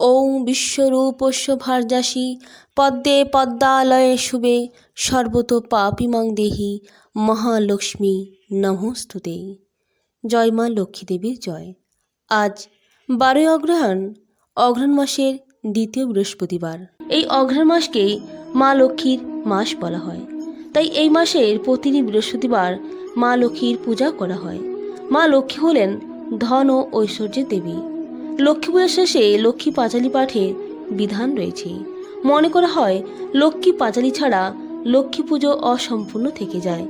ঔ বিশ্বরূপস্য ভার্যাসি। পদ্মে পদ্মালয়ে শুভে। সর্বত পাপিমাং দেহি। মহালক্ষ্মী নমস্তুতে। জয় মা লক্ষ্মী দেবীর জয়। আজ বারোই অগ্রহায়ণ অঘ্রাণ মাসের দ্বিতীয় বৃহস্পতিবার। এই অঘ্রাণ মাসকে মা লক্ষ্মীর মাস বলা হয়। তাই এই মাসের প্রতিটি বৃহস্পতিবার মা লক্ষ্মীর পূজা করা হয়। মা লক্ষ্মী হলেন ধন ও ঐশ্বর্যের দেবী। লক্ষ্মী পূজার শেষে লক্ষ্মী পাঁচালী পাঠের বিধান রয়েছে। মনে করা হয়, লক্ষ্মী পাঁচালী ছাড়া লক্ষ্মী পুজো অসম্পূর্ণ থেকে যায়।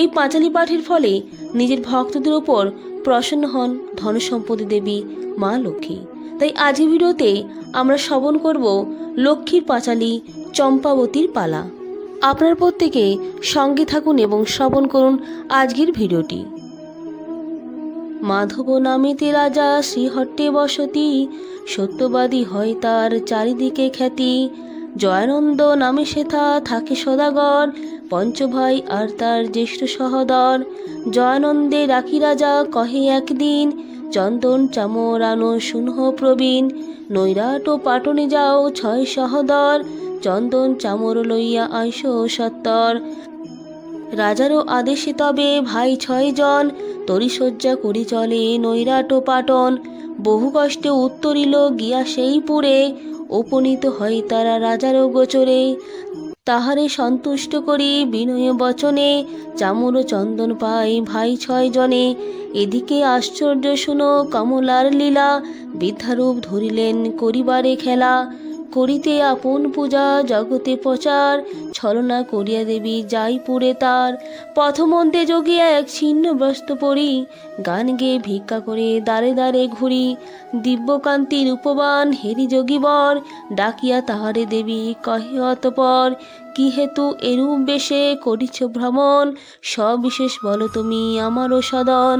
এই পাঁচালী পাঠের ফলে নিজের ভক্তদের ওপর প্রসন্ন হন ধনসম্পত্তি দেবী মা লক্ষ্মী। তাই আজকের ভিডিওতে আমরা শ্রবণ করব লক্ষ্মীর পাঁচালী চম্পাবতীর পালা। আপনার প্রত্যেকে সঙ্গে থাকুন এবং শ্রবণ করুন আজকের ভিডিওটি। মাধব নামেতে রাজা শ্রীহট্টে বসতি, সত্যবাদী হয় তার চারিদিকে খ্যাতি। জয়ানন্দ নামে সেথা থাকে সদাগর, পঞ্চভাই আর তার জ্যেষ্ঠ সহদর। জয়ানন্দে রাখি রাজা কহে একদিন, চন্দন, চামর আনো শুনহ প্রবীণ। নৈরাট ও পাটনে যাও ছয় সহদর, চন্দন, চামর লইয়া আইস সত্তর। রাজারও আদেশে তবে ভাই ছয়জন। তরিশয্যা করি চলে নৈরাট পাটন। বহু কষ্টে উত্তরিল গিয়া সেই পুরে। উপনীত হয় তারা রাজারও গোচরে। তাহারে সন্তুষ্ট করি বিনয় বচনে। চামর চন্দন পাই ভাই ছয় জনে এদিকে আশ্চর্য শুনো কমলার লীলা। বৃদ্ধারূপ ধরিলেন করিবারে খেলা। করিতে আপন পূজা, জগতে প্রচার। ছলনা করিয়া দেবী যাই পুরে তার। পথমন্তে যোগী এক ছিন্ন বস্ত্র পরি, গান গেয়ে ভিক্ষা করে দাঁড়ে দাঁড়ে ঘুরি। দিব্যকান্তির উপবান হেরি যোগীবর ডাকিয়া তাহারে দেবী কহে, অতপর কি হেতু এরূপ বেশে করিছ ভ্রমণ? সবিশেষ বলো তুমি আমারও সদন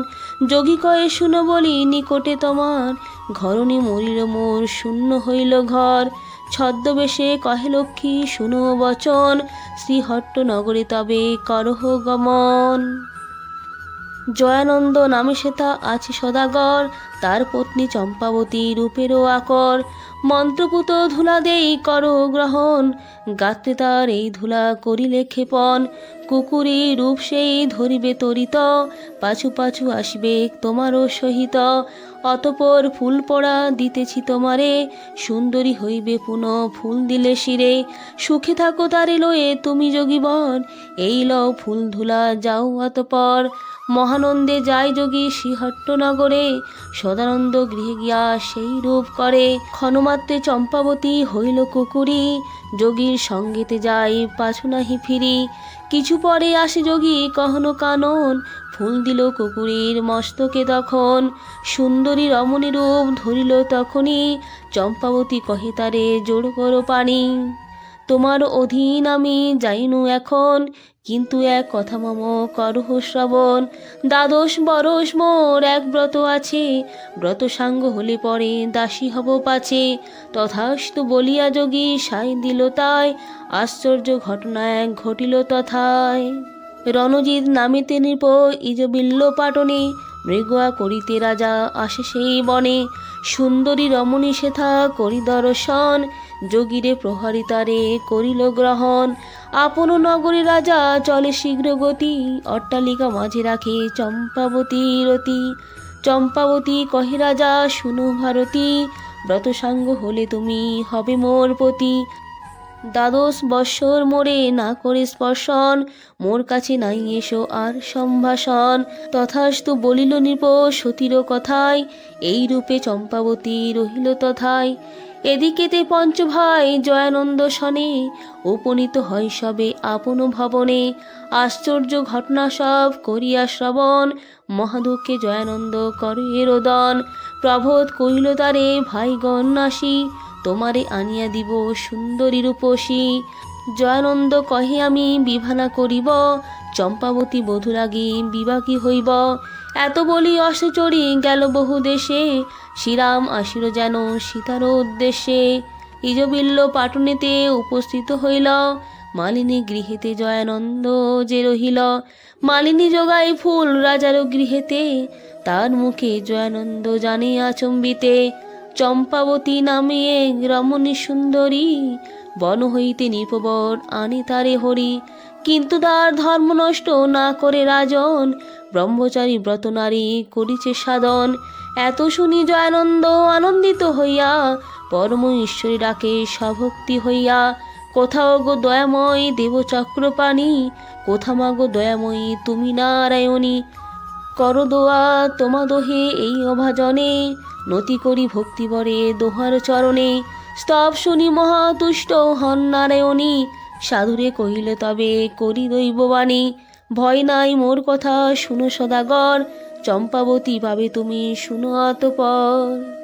যোগী কয়ে, শুনো বলি নিকটে তোমার, ঘরণী মরিল মোর শূন্য হইল ঘর। ছদ্মবেশে কহে লক্ষ্মী শুনো বচন শ্রীহট্ট নগরে তবে করহ গমন। জয়ানন্দ নামে সেথা আছে সদাগর, তার পত্নী চম্পাবতী রূপেরও আকর। মন্ত্রপুত ধুলা দেই কর গ্রহণ, গাত্রে তার এই ধুলা করিলে ক্ষেপণ। কুকুরি রূপ সেই ধরিবে তরিত, পাছু পাছু আসবে তোমারও সহিত। অতপর ফুল পড়া দিতেছি তোমারে, সুন্দরী হইবে পুনঃ ফুল দিলে শিরে। সুখে থাকো তারে লয়ে তুমি যোগীবন, এই লও ফুল ধুলা যাও অতপর। মহানন্দে যায় যোগী শ্রীহট্ট নগরে সদানন্দ গৃহে গিয়া সেই রূপ করে। ক্ষণমাত্রে চম্পাবতী হইল কুকুরি। যোগীর সঙ্গেতে যাই পাছু নাহি ফিরি। কিছু পরে আসে যোগী কহনো কানন। ফুল দিল কুকুরীর মস্তকে তখন। সুন্দরী রমণী রূপ ধরিল তখনই। চম্পাবতী কহে তারে জোড় করো পানি। তোমার অধীন আমি যাইনু এখন, কিন্তু এক কথা মম করহ শ্রবণ। দ্বাদশ বরস মোর এক ব্রত আছে, ব্রত সাঙ্গ হলে পরে দাসী হব পাছে। তথাস্তু বলিয়া যোগী সাই দিল তাই, আশ্চর্য ঘটনা এক ঘটিল তথায়। রণজিৎ নামিতে নৃপ ইজবিল্ল পাটনে। মৃগয়া করিতে রাজা আসে সেই বনে। সুন্দরী রমণী সেথা করি দর্শন, যোগীরে প্রহরিতারে করিল গ্রহণ। আপন নগরী রাজা চলে শীঘ্র গতি, অট্টালিকা মাঝে রাখে চম্পাবতী রতি। চম্পাবতী কহে রাজা, শুনো ভারতী, ব্রতসাঙ্গ হলে তুমি হবে মোর পতি। দ্বাদশ বৎসর মোরে না করে স্পর্শন, মোর কাছে নাই এসো আর সম্ভাষণ। তথাস্তু বলিল নৃপ, সতীর কথায় এই রূপে চম্পাবতী রহিল তথায়। এদিকেতে পঞ্চভাই জয়ানন্দ সনে উপনীত হয় সবে আপন ভবনে। আশ্চর্য ঘটনা সব করিয়া শ্রবণ, মহাদুঃখে জয়ানন্দ করে রোদন প্রবোধ কহিল, তারে ভাইগণ নাসি তোমারে আনিয়া দিব সুন্দরী রূপসী। জয়ানন্দ কহে, আমি বিভানা করিব চম্পাবতী বধুরাগী বিবাকী হইব। এত বলি অসচরি গেল বহু দেশে। শ্রীরাম আসিল যেন সীতার উদ্দেশ্যে ইজবিল্ল পাটনেতে উপস্থিত হইল। মালিনী গৃহেতে জয়ানন্দ যে রহিল। মালিনী যোগাই ফুল রাজারও গৃহেতে। তার মুখে জয়ানন্দ জানে আচম্বিতে। চম্পাবতী নামে রমণী সুন্দরী। বন হইতে নিপবর আনে তারে হরি। কিন্তু তার ধর্ম নষ্ট না করে রাজন। ব্রহ্মচারী ব্রত নারী করিছে সাধন। এত শুনি জয়ানন্দ আনন্দিত হইয়া, পরম ঈশ্বরী ডাকে সভক্তি হইয়া, কোথাও গো দয়াময় দেবচক্রপাণি, কোথা মাগো দয়াময়ী তুমি নারায়ণী? কর দোয়া তোমা দোহে এই অভাজনে, নতি করি ভক্তিবরে দোহার চরণে। স্তব শুনি মহাতুষ্ট হন নারায়ণী সাধুরে কহিলে, তবে করি দৈববাণী। ভয় নাই মোর কথা, শুনো সদাগর। চম্পাবতী পাবে তুমি শুনো অতপর।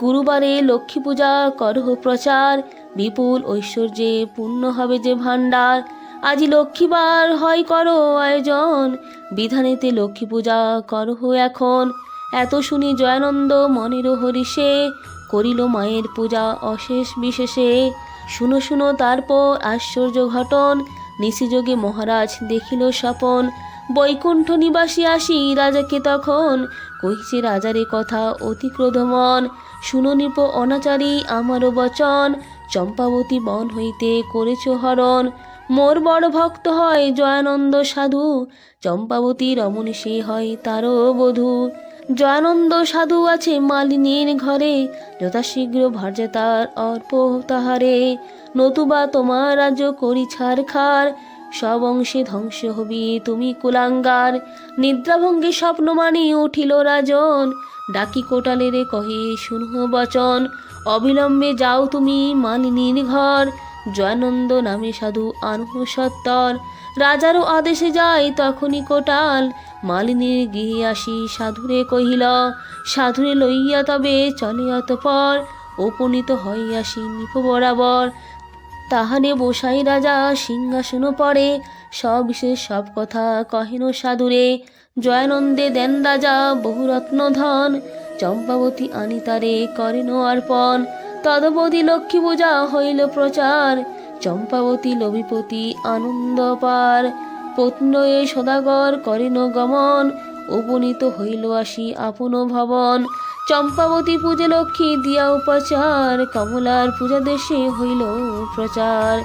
গুরুবারে লক্ষ্মী পূজা, করহ প্রচার। বিপুল ঐশ্বর্যে পূর্ণ হবে যে ভাণ্ডার। আজি লক্ষ্মীবার হয় করো আয়োজন। বিধানেতে লক্ষ্মী পূজা করহ এখন। এত শুনি জয়ানন্দ মনের হরিষে। করিল মায়ের পূজা অশেষ বিশেষে। শুনো শুনো, তারপর আশ্চর্য ঘটন। নিশিযোগে মহারাজ দেখিল স্বপন। বৈকুণ্ঠ নিবাসী আসি রাজাকে তখন। কহিছে, রাজারে কথা অতি ক্রোধমন শুনো অনাচারী, আমারও বচন। চম্পাবতী বন হইতে করেছ হরণ। মোর বড় ভক্ত হয় জয়ানন্দ সাধু। চম্পাবতী রমণী সে হয় তারও বধূ। জয়ানন্দ সাধু আছে মালিনীর ঘরে। যথাশীঘ্র ভার্যে তার অর্প তাহারে। নতুবা তোমার রাজ্য করি ছাড় খার। সব অংশে ধ্বংস হবি তুমি কুলাঙ্গার। নিদ্রাভঙ্গে স্বপ্ন মানি উঠিল রাজন। ডাকি কোটালেরে কহে, শুনহ বচন। অবিলম্বে যাও তুমি মালিনীর ঘর। জয়ানন্দ নামে সাধু আনহ সত্তর। রাজারও আদেশে যায় তখনই কোটাল। মালিনীর গৃহে আসি সাধুরে কহিল, সাধুরে লইয়া তবে চলে অতপর। উপনীত হইয়াসি নিপ বরাবর। তাহারে বসাই রাজা সিংহাসন পরে সবিশেষ সব কথা কহেন সাধুরে। জয়ানন্দে দেন রাজা বহুরত্ন ধন চম্পাবতী আনিতারে করেন অর্পণ। তদবধি লক্ষ্মী পূজা হইল প্রচার। চম্পাবতী লবিপতি আনন্দ পার। পত্নয়ে সদাগর করেন গমন। উপনীত হইল আসি আপন ভবন। চম্পাবতী পূজে লক্ষ্মী দিয়া উপচার। কমলার পূজা দেশে হইল প্রচার।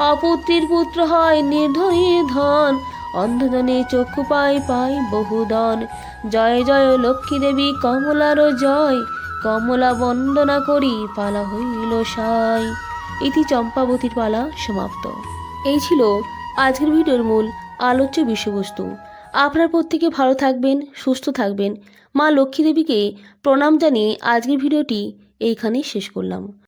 অপুত্রীর পুত্র হয় নির্ধনীর ধন। অন্ধজনে চক্ষু পায় পাই বহুদন জয় জয় লক্ষ্মী দেবী, কমলারও জয়। কমলা বন্দনা করি পালা হইল সাই। এটি চম্পাবতীর পালা সমাপ্ত। এই ছিল আজকের ভিডিওর মূল আলোচ্য বিষয়বস্তু। আপনার প্রত্যেকে ভালো থাকবেন, সুস্থ থাকবেন। মা লক্ষ্মী দেবীকে প্রণাম জানিয়ে আজকের ভিডিওটি এইখানেই শেষ করলাম।